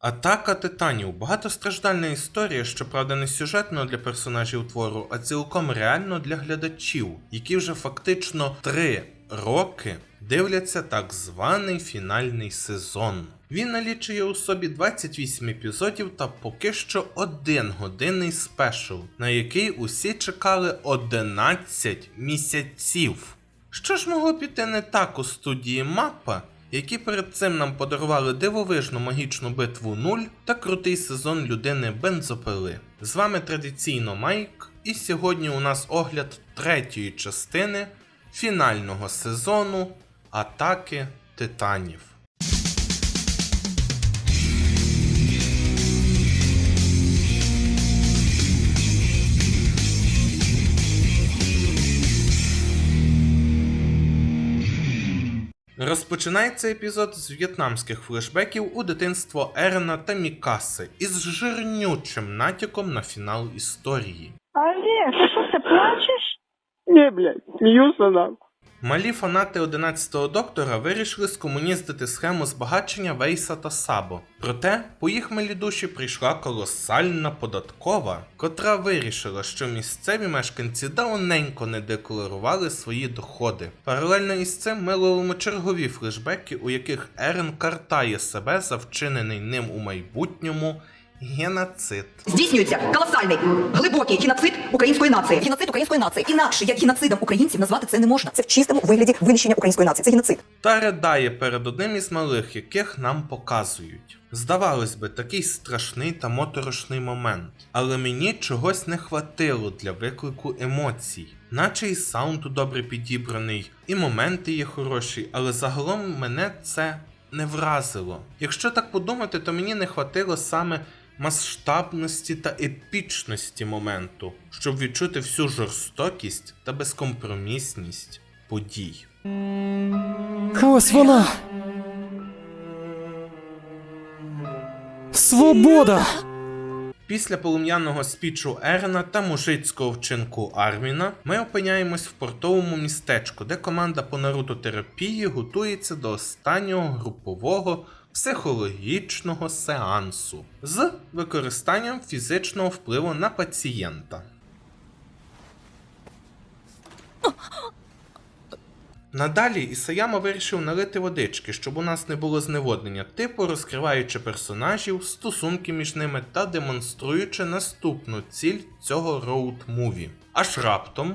Атака титанів багатостраждальна історія, щоправда, не сюжетно для персонажів твору, а цілком реально для глядачів, які вже фактично три роки дивляться так званий фінальний сезон. Він налічує у собі 28 епізодів та поки що один годинний спешл, на який усі чекали 11 місяців. Що ж могло піти не так у студії Мапа, які перед цим нам подарували дивовижну магічну битву 0 та крутий сезон людини бензопили. З вами традиційно Майк, і сьогодні у нас огляд третьої частини фінального сезону Атаки Титанів. Розпочинається епізод з в'єтнамських флешбеків у дитинство Ерена та Мікаси із жирнючим натяком на фінал історії. Олег, ти що ти плачеш? Ні, блядь, сміюся нам. Малі фанати 11-го доктора вирішили скомуністити схему збагачення Вейса та Сабо. Проте по їх милі душі прийшла колосальна податкова, котра вирішила, що місцеві мешканці давненько не декларували свої доходи. Паралельно із цим ми ловимо чергові флешбеки, у яких Ерен картає себе за вчинений ним у майбутньому геноцид. Здійснюється колосальний глибокий геноцид української нації. Геноцид української нації. Інакше як геноцидом українців назвати це не можна. Це в чистому вигляді винищення української нації. Це геноцид. та ридає перед одним із малих, яких нам показують. Здавалось би, такий страшний та моторошний момент, але мені чогось не хватило для виклику емоцій. Наче і саунд добре підібраний, і моменти є хороші, але загалом мене це не вразило. Якщо так подумати, то мені не хватило саме масштабності та епічності моменту, щоб відчути всю жорстокість та безкомпромісність подій. Ось вона. Свобода! Після полум'яного спічу Ерена та мужицького вчинку Арміна ми опиняємось в портовому містечку, де команда по нарутотерапії готується до останнього групового психологічного сеансу з використанням фізичного впливу на пацієнта. Надалі Ісаяма вирішив налити водички, щоб у нас не було зневоднення, типу розкриваючи персонажів, стосунки між ними та демонструючи наступну ціль цього роуд-муві. Аж раптом.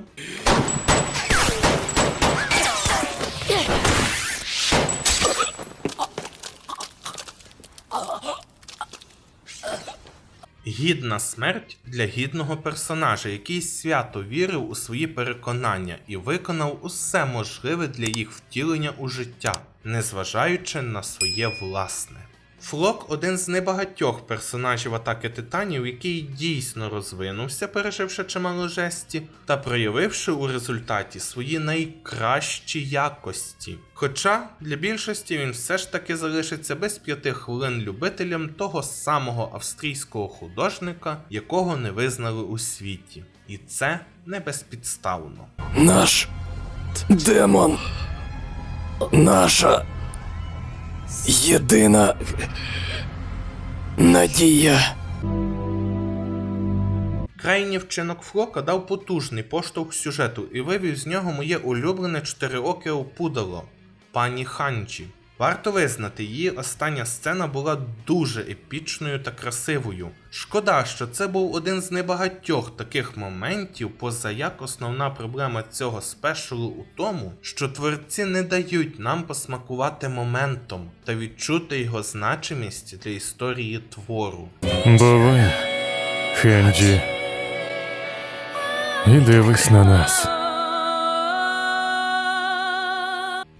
Гідна смерть для гідного персонажа, який свято вірив у свої переконання і виконав усе можливе для їх втілення у життя, незважаючи на своє власне. Флок один з небагатьох персонажів атаки титанів, який дійсно розвинувся, переживши чимало жесті, та проявивши у результаті свої найкращі якості. Хоча для більшості він все ж таки залишиться без п'яти хвилин любителем того самого австрійського художника, якого не визнали у світі. І це не безпідставно. Наш демон. Наша єдина надія. Крайній вчинок Флока дав потужний поштовх сюжету і вивів з нього моє улюблене чотириоке опудало пані Ханчі. Варто визнати, її остання сцена була дуже епічною та красивою. Шкода, що це був один з небагатьох таких моментів, поза як основна проблема цього спешалу у тому, що творці не дають нам посмакувати моментом та відчути його значимість для історії твору. Бувай, Хенджі. І дивись на нас.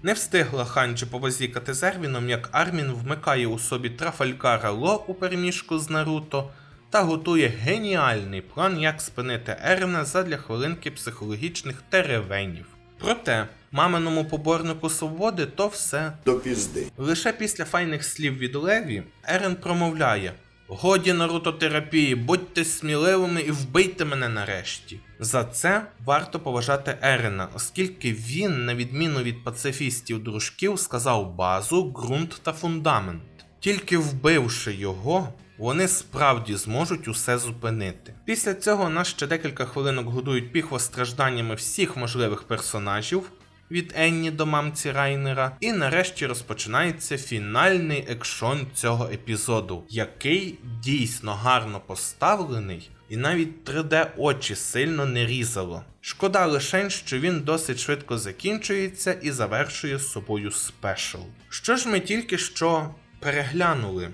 Не встигла Ханджі побазікати з Ервіном, як Армін вмикає у собі Трафалькара Ло у переміжку з Наруто та готує геніальний план, як спинити Ерена задля хвилинки психологічних теревенів. Проте, маминому поборнику свободи то все до пізди. Лише після файних слів від Леві Ерен промовляє: Годі нарутотерапії, будьте сміливими і вбийте мене нарешті. За це варто поважати Ерена, оскільки він, на відміну від пацифістів-дружків, сказав базу, ґрунт та фундамент. Тільки вбивши його, вони справді зможуть усе зупинити. Після цього нас ще декілька хвилинок годують піхвостражданнями всіх можливих персонажів. Від Енні до мамці Райнера, і нарешті розпочинається фінальний екшон цього епізоду, який дійсно гарно поставлений, і навіть 3D очі сильно не різало. Шкода лише, що він досить швидко закінчується і завершує з собою спешл. Що ж ми тільки що переглянули?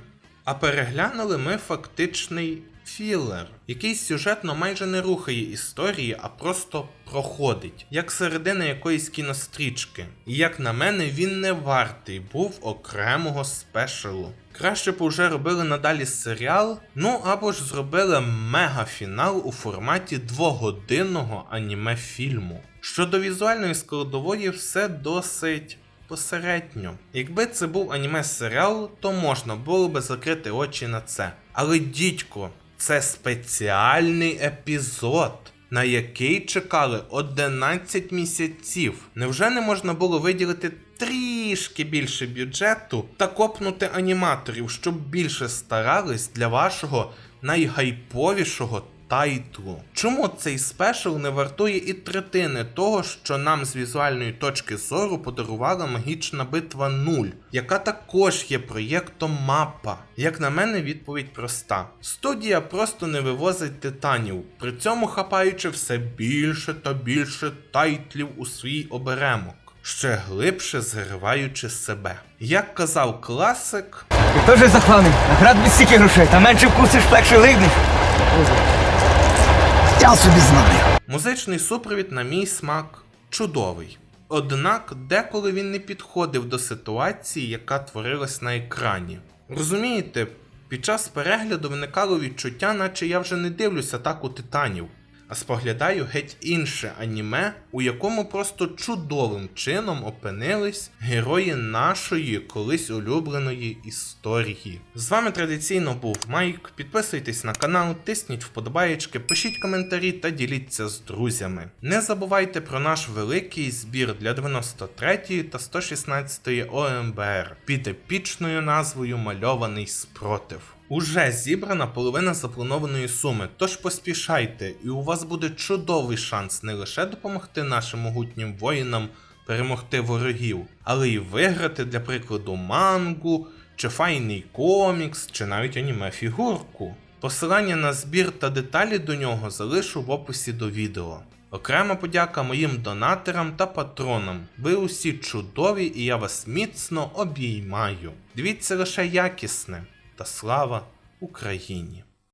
А переглянули ми фактичний філер, який сюжетно майже не рухає історії, а просто проходить, як середина якоїсь кінострічки. І як на мене, він не вартий був окремого спешалу. Краще б уже робили надалі серіал, ну або ж зробили мегафінал у форматі двогодинного аніме фільму. Щодо візуальної складової, все досить посередньо. Якби це був аніме-серіал, то можна було би закрити очі на це. Але дідько, це спеціальний епізод, на який чекали 11 місяців. Невже не можна було виділити трішки більше бюджету та копнути аніматорів, щоб більше старались для вашого найгайповішого тайтлу. Чому цей спешл не вартує і третини того, що нам з візуальної точки зору подарувала магічна битва 0, яка також є проєктом мапа? Як на мене, відповідь проста: студія просто не вивозить титанів, при цьому хапаючи все більше та більше тайтлів у свій оберемок. Ще глибше зриваючи себе. Як казав класик, Ти теж захланий, наград від стільки грошей, та менше вкусиш, легше лигнеш. Я собі знаю. Музичний супровід, на мій смак, чудовий. Однак деколи він не підходив до ситуації, яка творилась на екрані. Розумієте, під час перегляду виникало відчуття, наче я вже не дивлюся так у титанів, споглядаю геть інше аніме, у якому просто чудовим чином опинились герої нашої колись улюбленої історії. З вами традиційно був Майк. Підписуйтесь на канал, тисніть вподобаєчки, пишіть коментарі та діліться з друзями. Не забувайте про наш великий збір для 93 та 116 ОМБР під епічною назвою Мальований спротив. Уже зібрана половина запланованої суми, тож поспішайте, і у вас буде чудовий шанс не лише допомогти нашим могутнім воїнам перемогти ворогів, але й виграти, для прикладу, мангу, чи файний комікс, чи навіть аніме-фігурку. Посилання на збір та деталі до нього залишу в описі до відео. Окрема подяка моїм донатерам та патронам. Ви усі чудові і я вас міцно обіймаю. Дивіться лише якісне та слава Україні!